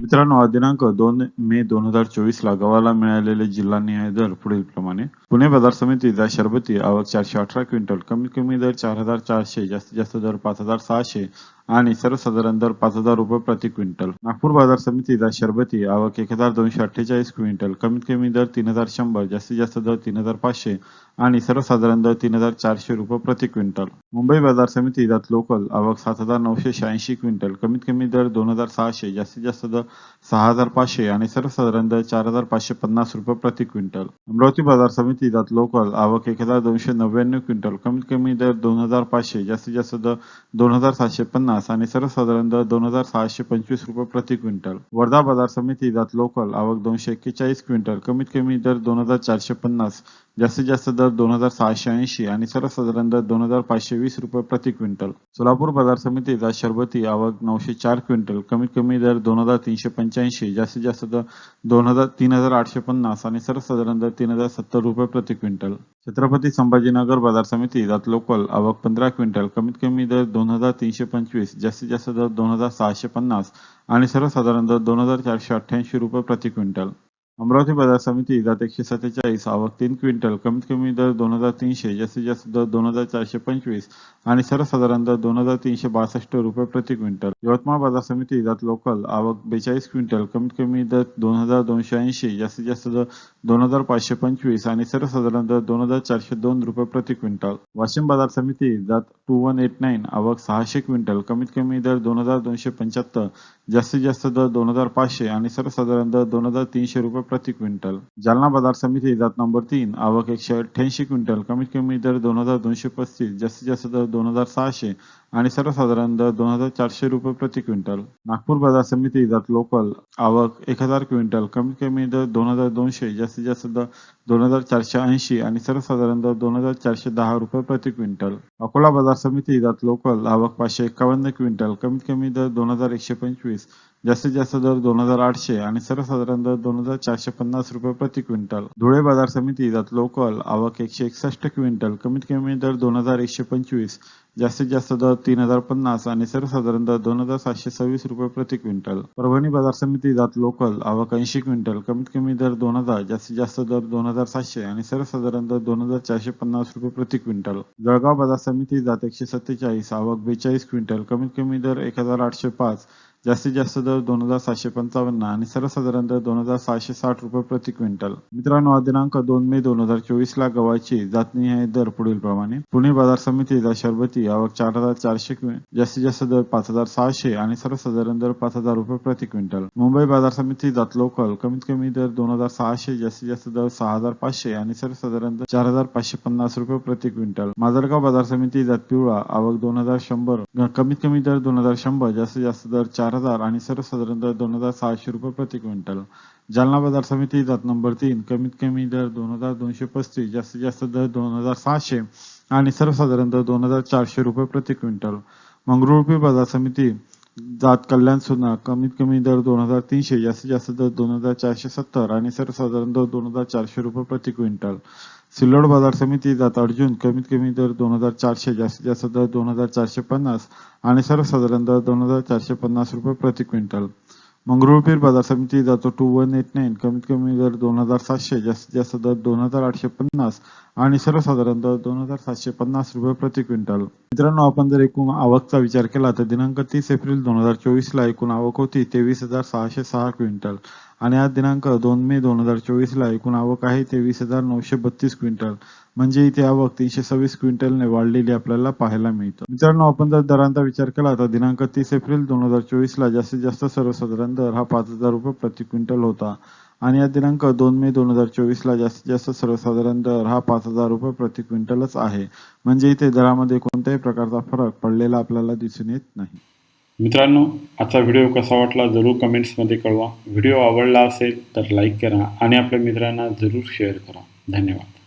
मित्रांनो हा दिनांक दोन मे दोन हजार चोवीस ला गव्हाला मिळालेले जिल्हानिहाय दर पुढील प्रमाणे. पुणे बाजार समितीचा शरबती आवक चारशे अठरा क्विंटल कमीत कमी दर चार हजार चारशे जास्तीत जास्त दर पाच हजार सहाशे आणि सर्वसाधारण दर पाच हजार रुपये प्रति क्विंटल. नागपूर बाजार समितीचा शरबती आवक एक हजार दोनशे अठ्ठेचाळीस क्विंटल कमीत कमी दर तीन हजार शंभर जास्तीत जास्त दर तीन हजार पाचशे आणि सर्वसाधारण दर तीन हजार चारशे रुपये प्रति क्विंटल. मुंबई बाजार समिती लोकल आवक सात हजार नऊशे शहाऐंशी क्विंटल कमीत कमी दर दोन हजार सहाशे जास्तीत जास्त दर सहा हजार पाचशे आणि सर्वसाधारण दर चार हजार पाचशे पन्नास रुपये प्रति क्विंटल. अमरावती बाजार समिती जात लोकल आवक एक हजार दोनशे नव्याण्णव क्विंटल. कमीत कमी दर दोन हजार पाचशे जास्तीत जास्त दर दोन हजार सातशे पन्नास आणि सर्वसाधारण दर दोन हजार सहाशे पंचवीस रुपये प्रति क्विंटल. वर्धा बाजार समिती जात लोकल आवक दोनशे एक्केचाळीस क्विंटल. कमीत कमी दर दोन हजार चारशे पन्नास जास्तीत जास्त दर दोन हजार सहाशे ऐंशी आणि सर्वसाधारण दर दोन हजार पाचशे वीस रुपये प्रति क्विंटल. सोलापूर बाजार समितीचा शरबती आवक नऊशे चार क्विंटल. कमीत कमी दर दोन हजार तीनशे पंच्याऐंशी जास्तीत जास्त दर दोन हजार तीन हजार आठशे पन्नास आणि सर्वसाधारण दर तीन हजार सत्तर रुपये प्रति क्विंटल. छत्रपती संभाजीनगर बाजार समिती जात लोकल आवक पंधरा क्विंटल. कमीत कमी दर दोन हजार तीनशे पंचवीस जास्तीत जास्त दर दोन हजार सहाशे पन्नास आणि सर्वसाधारण दर दोन हजार चारशे अठ्ठ्याऐंशी रुपये प्रति क्विंटल. अमरावती बाजार समिती जात एकशे सत्तेचाळीस आवक तीन क्विंटल कमीत कमी दर दोन हजार तीनशे जास्तीत जास्त दर दोन हजार चारशे पंचवीस आणि सर्वसाधारण दर दोन हजार तीनशे बासष्ट रुपये प्रति क्विंटल. यवतमाळ बाजार समिती जात लोकल आवक बेचाळीस क्विंटल कमीत कमी दर दोन हजार दोनशे ऐंशी जास्तीत जास्त दर दोन हजार पाचशे पंचवीस आणि सर्वसाधारण दर दोन हजार चारशे दोन रुपये प्रति क्विंटल. वाशिम बाजार समिती जात टू वन एट नाईन आवक सहाशे क्विंटल कमीत कमी दर दोन हजार दोनशे पंच्याहत्तर जास्तीत जास्त दर दोन हजार पाचशे आणि सर्वसाधारण दर दोन हजार तीनशे रुपये प्रति क्विंटल. जालना बाजार समिती जात नंबर तीन आवक एकशे अठ्ठ्याऐंशी क्विंटल. कमीत कमी दर दोन हजार दोनशे पस्तीस जास्तीत जास्त दर दोन हजार सहाशे आणि सर्वसाधारण दर दोन हजार चारशे रुपये प्रति क्विंटल. नागपूर बाजार समिती जात लोकल आवक एक हजार क्विंटल. कमीत कमी दर दोन हजार दोनशे जास्तीत जास्त दर दोन हजार चारशे ऐंशी आणि सर्वसाधारण दर दोन हजार चारशे दहा रुपये प्रति क्विंटल. अकोला बाजार समिती जात लोकल आवक पाचशे एकावन्न क्विंटल. कमीत कमी दर दोन हजार एकशे पंचवीस जास्तीत जास्त दर दोन हजार आठशे आणि सर्वसाधारण दर दोन हजार चारशे पन्नास रुपये प्रति क्विंटल. धुळे बाजार समिती जात लोकल आवक एकशे एकसष्ट क्विंटल. कमीत कमी दर दोन हजार एकशे पंचवीस. जास्तीत जास्त दर तीन हजार पन्नास आणि सर्वसाधारण दर दोन हजार सातशे सव्वीस रुपये प्रति क्विंटल. परभणी बाजार समिती जात लोकल आवक ऐंशी क्विंटल. कमीत कमी दर दोन हजार जास्तीत जास्त दर दोन हजार सातशे आणि सर्वसाधारण दर दोन हजार चारशे पन्नास रुपये प्रति क्विंटल. जळगाव बाजार समिती जात एकशे सत्तेचाळीस आवक बेचाळीस क्विंटल. कमीत कमी दर एक हजार आठशे पाच जास्तीत जास्त दर दोन हजार सातशे पंचावन्न आणि सर्वसाधारण दर दोन हजार सहाशे साठ रुपये प्रति क्विंटल. मित्रांनो दिनांक दोन मे दोन हजार चोवीस ला गव्हाची जातनिहाय दर पुढील प्रमाणे. पुणे बाजार समितीचा शरबती आवक चार हजार चारशे जास्तीत जास्त दर पाच हजार सहाशे आणि सर्वसाधारण दर पाच हजार रुपये प्रति क्विंटल. मुंबई बाजार समिती जात लोकल कमीत कमी दर दोन हजार सहाशे जास्तीत जास्त दर सहा हजार पाचशे आणि सर्वसाधारण दर चार हजार पाचशे पन्नास रुपये प्रति क्विंटल. माजलगाव बाजार समिती जात पिवळा आवक दोन हजार शंभर कमीत कमी दर दोन हजार शंभर जास्तीत जास्त दर चार हजार आणि सर्वसाधारण दर दोन हजार सहाशे रुपये प्रति क्विंटल. जालना बाजार समिती जात नंबर तीन कमीत कमी दर दोन हजार दोनशे पस्तीस जास्तीत जास्त दर दोन हजार सहाशे आणि सर्वसाधारण दर दोन हजार चारशे रुपये प्रति क्विंटल. मंगरुळपी बाजार समिती जात कल्याण सुना कमीत कमी दर दोन हजार तीनशे जास्तीत जास्त दर दोन हजार चारशे सत्तर आणि सर्वसाधारण दर दोन हजार चारशे रुपये प्रति क्विंटल. सिल्लोड बाजार समिती जात अर्जुन कमीत कमी दर दोन हजार चारशे जास्तीत जास्त दर दोन हजार चारशे पन्नास आणि सर्वसाधारण दर दोन हजार चारशे पन्नास रुपये प्रति क्विंटल. मंगरुळपीर बाजार समिती जातो टू वन एट नाईन कमीत कमी दर दोन हजार सातशे जास्तीत जास्त दर दोन हजार आठशे पन्नास आणि सर्वसाधारण दर दोन हजार सातशे पन्नास रुपये प्रति क्विंटल. मित्रांनो आपण जर एकूण आवकचा विचार केला तर दिनांक तीस एप्रिल दोन हजार चोवीस ला एकूण आवक होती तेवीस हजार सहाशे सहा क्विंटल आणि आज दिनांक दोन मे दोन हजार चोवीस ला एकूण आवक आहे तेवीस हजार नऊशे बत्तीस क्विंटल. म्हणजे इथे आवक तीनशे सव्वीस क्विंटलने वाढलेली आपल्याला पाहायला मिळतं. मित्रांनो आपण जर दरांचा विचार केला तर दिनांक तीस एप्रिल दोन हजार चोवीस ला जास्तीत जास्त सर्वसाधारण दर हा पाच हजार रुपये प्रति क्विंटल होता. आणि या दिनांक दोन मे दोन हजार चोवीस ला जास्तीत जास्त सर्वसाधारण दर हा पाच हजार रुपये प्रति क्विंटलच आहे. म्हणजे इथे दरामध्ये कोणत्याही प्रकारचा फरक पडलेला आपल्याला दिसून येत नाही. मित्रांनो आजचा व्हिडिओ कसा वाटला जरूर कमेंट्समध्ये कळवा. व्हिडिओ आवडला असेल तर लाईक करा आणि आपल्या मित्रांना जरूर शेअर करा. धन्यवाद.